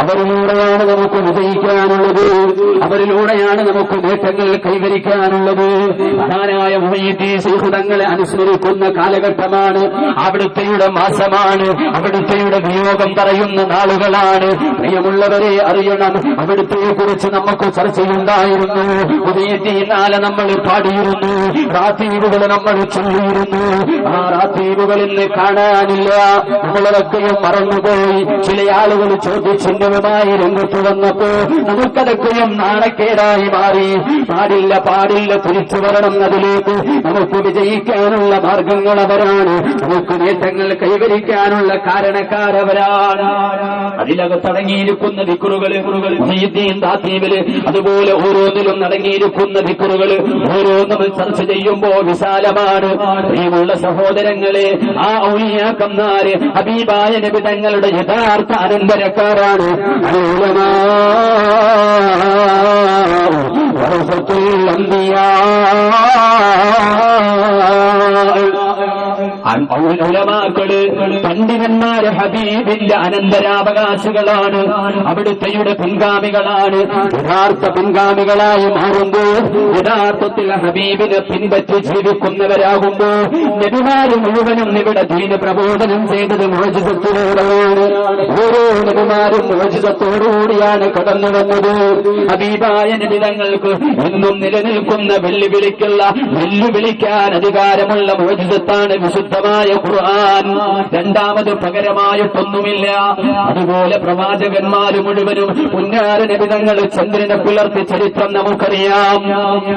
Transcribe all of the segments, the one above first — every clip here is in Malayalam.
അവരിലൂടെയാണ് നമുക്ക് വിജയിക്കാനുള്ളത് അവരിലൂടെയാണ് നമുക്ക് നേട്ടങ്ങൾ കൈവരിക്കാനുള്ളത്. മഹാനായ തങ്ങളെ അനുസ്മരിക്കുന്ന കാലഘട്ടമാണ്. അവിടുത്തെയുടെ മാസമാണ്. അവിടുത്തെയുടെ വിയോഗം പറയുന്ന നാളുകളാണ്. പ്രിയമുള്ളവരെ അറിയണം അവിടുത്തെ കുറിച്ച് നമുക്ക് ചർച്ചയുണ്ടായിരുന്നു. ഉദയത്തി നാളെ നമ്മൾ പാടിയിരുന്നു. റാത്തീവുകൾ നമ്മൾ ചൊല്ലിയിരുന്നു. ആ റാത്തീവുകൾ ഇന്ന് കാണാനില്ല. നമ്മളതൊക്കെയും മറന്നുപോയി. ചില ആളുകൾ ചോദ്യചിഹ്നവുമായി രംഗത്ത് വന്നപ്പോ നമുക്കതൊക്കെയും നാണക്കേടായി മാറി. പാടില്ല പാടില്ല തിരിച്ചു വരണം അതിലേക്ക്. നമുക്ക് വിജയിക്കാനുള്ള മാർഗങ്ങൾ അവരാണ്. നമുക്ക് നേട്ടങ്ങൾ കൈവരിക്കാനുള്ള കാരണക്കാരവരാണ് അതിലകത്തടങ്ങിയിരിക്കുന്ന ദിക്കുറുകൾ താത്തീവിൽ അതുപോലെ ഓരോന്നിലും നടങ്ങിയിരിക്കുന്ന ദിക്കുറുകൾ ഓരോന്നും ചർച്ച ചെയ്യുമ്പോൾ വിശാലമാണ്. പ്രിയമുള്ള സഹോദരങ്ങളെ ആ ഔലിയാക്കന്മാര് ഹബീബായ നബി തങ്ങളുടെ യഥാർത്ഥ അനന്തരക്കാരാണ് വറസത്തുൽ അംബിയാ ഉലമാക്കൾ പണ്ഡിതന്മാര് ഹബീബിന്റെ അനന്തരാവകാശികളാണ്. അവിടുത്തെയുടെ പിൻഗാമികളാണ്. യഥാർത്ഥ പിൻഗാമികളായി മാറുമ്പോൾ യഥാർത്ഥത്തിൽ ഹബീബിനെ പിൻപറ്റി ജീവിക്കുന്നവരാകുമ്പോ നബിമാര് മുഴുവനും ഇവിടെ ദീന പ്രബോധനം ചെയ്തത് മോചിതത്തിലൂടെയാണ് ഓരോ നബിമാരും മോചിതത്തോടുകൂടിയാണ് കടന്നു വന്നത്. ഹബീബായ നബിതങ്ങൾക്ക് എന്നും നിലനിൽക്കുന്ന വെല്ലുവിളിക്കുള്ള വെല്ലുവിളിക്കാൻ അധികാരമുള്ള മോചിതത്താണ് വിശുദ്ധമായ ഖുർആൻ രണ്ടാമത് പകരമായിട്ടൊന്നുമില്ല. അതുപോലെ പ്രവാചകന്മാര് മുഴുവനും ഉന്നാര നബിതങ്ങൾ ചന്ദ്രനെ പുലർത്തി ചരിത്രം നമുക്കറിയാം.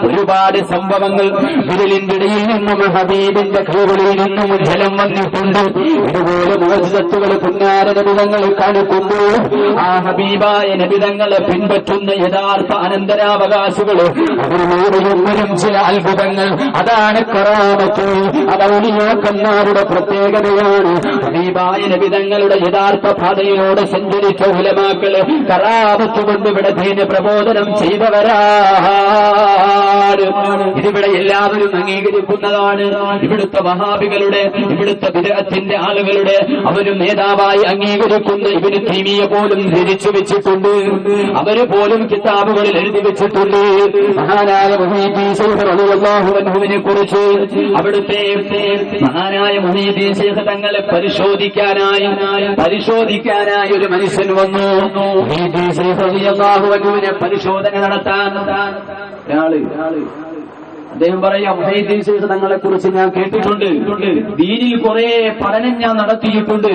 ഒരുപാട് സംഭവങ്ങൾ വിരലിന്റെ ഇടയിൽ നിന്നും ഹബീബിന്റെ കൈകളിൽ നിന്നും ജലം വന്നിട്ടുണ്ട്. ഇതുപോലെ മോചിതത്തുകൾ പുന്നാര നബിതങ്ങൾ കാണിക്കുമ്പോൾ ആ ഹബീബായ നബിതങ്ങളെ പിൻപറ്റുന്ന യഥാർത്ഥ അനന്തരാവകാശികൾ അവരിലൂടെയും വരും ചില അത്ഭുതങ്ങൾ. അതാണ് കറാമത്ത്. അതൗലിയാക്കന്മാരുടെ പ്രത്യേകതയാണ്. നബിതങ്ങളുടെ യഥാർത്ഥ പാതയിലൂടെ സഞ്ചരിച്ച ഉലമാക്കൾ കറാമത്ത് കൊണ്ട് ഇവിടെ ദീന പ്രബോധനം ചെയ്തവരാണ് ഇതിവിടെ എല്ലാവരും അംഗീകരിക്കുന്നതാണ്. ഇവിടുത്തെ മഹാബികളുടെ ഇവിടുത്തെ വിദഗ്ധത്തിന്റെ ആളുകളുടെ അവരും നേതാവായി അംഗീകരിക്കുന്ന ഇവർ തീമിയെ പോലും ധരിച്ചു വെച്ചിട്ടുണ്ട്. അവർ പോലും കിതാബുകളിൽ എഴുതി വെച്ചിട്ടുണ്ട്. മഹാനായ മുഹീദ്ദീൻഹുവിനെ കുറിച്ച് അവിടുത്തെ മഹാനായ മുഹീദ്ദീൻ ശേഖ് പരിശോധിക്കാനായി പരിശോധിക്കാനായി ഒരു മനുഷ്യൻ വന്നു. മുഹീദ്ദീൻ ശൈഖ് പരിശോധന നടത്താൻ. ഒരാൾ അദ്ദേഹം പറയാ മുഹൈദ്ദീൻ ശൈഖ് തങ്ങളെ കുറിച്ച് ഞാൻ കേട്ടിട്ടുണ്ട്. ദീനിൽ കുറെ പഠനം ഞാൻ നടത്തിയിട്ടുണ്ട്.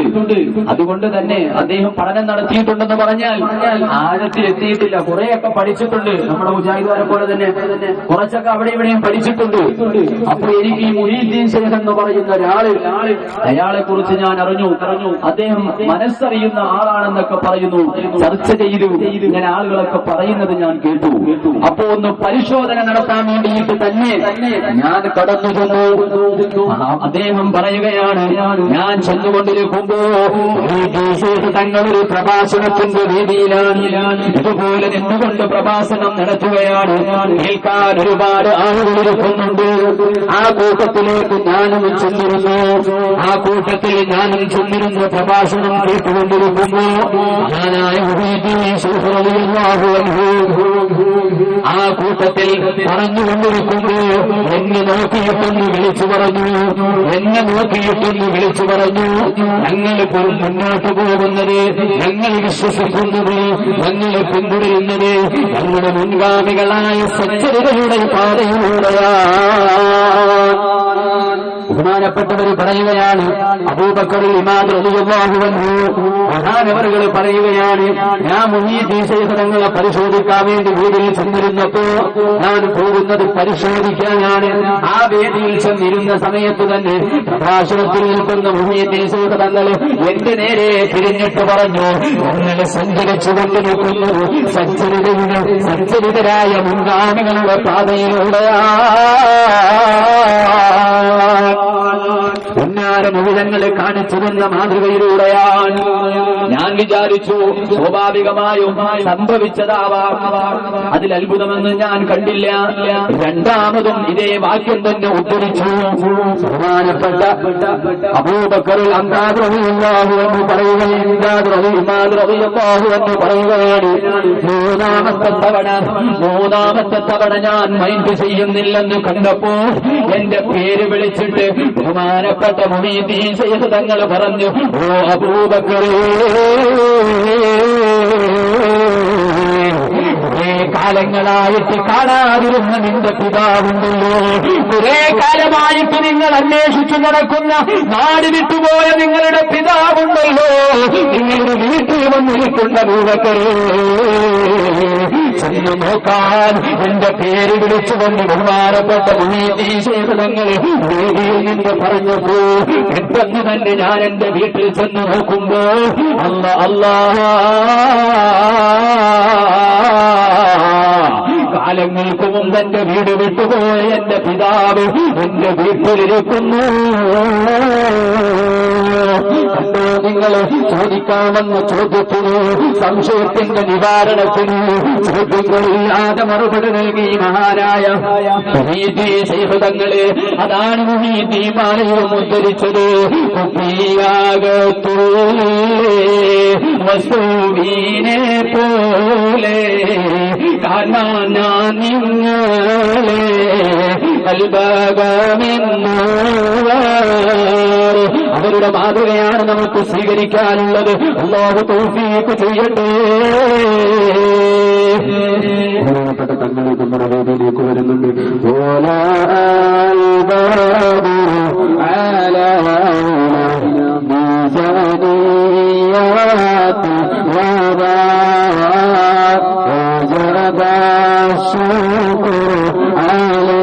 അതുകൊണ്ട് തന്നെ അദ്ദേഹം പഠനം നടത്തിയിട്ടുണ്ടെന്ന് പറഞ്ഞാൽ ആഴത്തിൽ എത്തിയിട്ടില്ല കുറെയൊക്കെ പഠിച്ചിട്ടുണ്ട്. നമ്മുടെ മുജാഹിദാരെ പോലെ തന്നെ കുറച്ചൊക്കെ അവിടെ ഇവിടെയും പഠിച്ചിട്ടുണ്ട്. അപ്പൊ എനിക്ക് ഈ മുഹീദ്ദീൻ ശേഖ് എന്ന് പറയുന്ന ഒരാൾ അയാളെ കുറിച്ച് ഞാൻ അറിഞ്ഞു. അറിഞ്ഞു അദ്ദേഹം മനസ്സറിയുന്ന ആളാണെന്നൊക്കെ പറയുന്നു. ചർച്ച ചെയ്തു. ഇങ്ങനെ ആളുകളൊക്കെ പറയുന്നത് ഞാൻ കേട്ടു. അപ്പോ ഒന്ന് പരിശോധന നടത്താൻ വേണ്ടിയിട്ട് തന്നെ ഞാൻ കടന്നു ചെന്നു. അദ്ദേഹം പറയുകയാണ് ഞാൻ ചെന്നുകൊണ്ടിരിക്കുമ്പോ തങ്ങളൊരു പ്രഭാഷണത്തിന്റെ രീതിയിലാണ് ഇതുപോലെ നിന്നുകൊണ്ട് പ്രഭാഷണം നടത്തുകയാണ്. കേൾക്കാൻ ഒരുപാട് ആളുകൾ ഇരിക്കുന്നുണ്ട്. ആ കൂട്ടത്തിലേക്ക് ഞാനും ചെന്നിരുന്നു. ആ കൂട്ടത്തിൽ ഞാനും ചെന്നിരുന്ന പ്രഭാഷണം കേട്ടുകൊണ്ടിരിക്കുമ്പോ ഞാനായ ആ കൂട്ടത്തിൽ പറഞ്ഞുകൊണ്ടിരിക്കുമ്പോ എന്നെ നോക്കിയിട്ടൊന്ന് വിളിച്ചു പറഞ്ഞു. എന്നെ നോക്കിയിട്ടൊന്ന് വിളിച്ചു പറഞ്ഞു. ഞങ്ങൾ മുന്നോട്ട് പോകുന്നത് ഞങ്ങൾ വിശ്വസിക്കുന്നത് ഞങ്ങളെ പിന്തുടരുന്നത് ഞങ്ങളുടെ മുൻഗാമികളായ സച്ചരിതയുടെ പാതയിലൂടെയാണ്. ബഹുമാനപ്പെട്ടവർ പറയുകയാണ്. അബൂബക്കറിൽ ഇമാദ് പറയുകയാണ് ഞാൻ മുഹീദ്ദീസങ്ങളെ പരിശോധിക്കാൻ വേണ്ടി വീട്ടിൽ ചെന്നിരുന്നപ്പോ ഞാൻ പോകുന്നത് പരിശോധിക്കാനാണ്. ആ വേദിയിൽ ചെന്നിരുന്ന സമയത്ത് തന്നെ പ്രഭാഷണത്തിൽ നിൽക്കുന്ന മുഹീദ്ദീസങ്ങൾ എന്റെ നേരെ തിരിഞ്ഞിട്ട് പറഞ്ഞു ഞങ്ങൾ സഞ്ചരിച്ചുകൊണ്ട് നിൽക്കുന്നു. സച്ചരിതയുടെ സച്ചരിതരായ മുൻഗാമികളുടെ പാതയിലൂടെയാണ് Trump ഉന്നാര മുഴുവങ്ങളെ കാണിച്ചു തന്ന മാതൃകയിലൂടെയാണ് ഞാൻ വിചാരിച്ചു സ്വാഭാവികമായും സംഭവിച്ചതാവാം. അതിൽ അത്ഭുതമെന്ന് ഞാൻ കണ്ടില്ല. രണ്ടാമതും ഇതേ വാക്യം തന്നെ ഉദ്ധരിച്ചു. ബഹുമാനപ്പെട്ട അബൂബക്കറിൽ അന്താദ്രവിയാഹു എന്ന് പറയുകയും ഇമാദ്രവിയാഹു എന്ന് പറയുകയാണ്. മൂന്നാമത്തെ തവണ മൂന്നാമത്തെ തവണ ഞാൻ മൈൻഡ് ചെയ്യുന്നില്ലെന്ന് കണ്ടപ്പോ എന്റെ പേര് വിളിച്ചിട്ട് ബഹുമാനപ്പെട്ട മുഹീദീൻ ശൈഖ് തങ്ങൾ പറഞ്ഞു ഓ അബൂബക്കറേ കുറെ കാലങ്ങളായിട്ട് കാണാതിരുന്ന നിന്റെ പിതാവുണ്ടല്ലോ. കുറെ കാലമായിട്ട് നിങ്ങൾ അന്വേഷിച്ചു നടക്കുന്ന നാട് വിട്ടുപോയ നിങ്ങളുടെ പിതാവുണ്ടല്ലോ. നിങ്ങളുടെ വീട്ടിൽ വന്നിരിക്കുന്ന ഭൂവക്കരേ ചെന്ന് നോക്കാൻ എന്റെ പേര് വിളിച്ചുകൊണ്ട് ബഹുമാനപ്പെട്ട മുനീതീശേഖരങ്ങൾ വേദിയിൽ നിന്ന് പറഞ്ഞപ്പോ പെട്ടെന്ന് തന്നെ ഞാൻ എന്റെ വീട്ടിൽ ചെന്ന് നോക്കുമ്പോ അല്ല അല്ലാ. മുമ്പ് എന്റെ വീട് വിട്ടുപോയ എന്റെ പിതാവ് എന്റെ വീട്ടിലിരിക്കുന്നു. കണ്ടോ നിങ്ങൾ ചോദിക്കാമെന്ന ചോദ്യത്തിന് സംശയത്തിന്റെ നിവാരണത്തിന് ചോദ്യങ്ങളില്ലാതെ മറുപടി നൽകി മഹാനായ മുഹീദ്ദീൻ ശൈഖ് തങ്ങൾ അതാണ് മുഹീദ്ദീമാലയും ഉദ്ധരിച്ചത്. കുപ്പിയാകത്തൂ വസൂവീനെ പോലെ അവരുടെ മാതൃകയാണ് നമുക്ക് സ്വീകരിക്കാനുള്ളത്. അല്ലാതെ തോഫിയേക്ക് ചെയ്യട്ടെ. ബഹുമാനപ്പെട്ട തങ്ങൾക്ക് നമ്മുടെ വേദിയിലേക്ക് വരുന്നുണ്ട്. ഓലാ বাসা করো আলো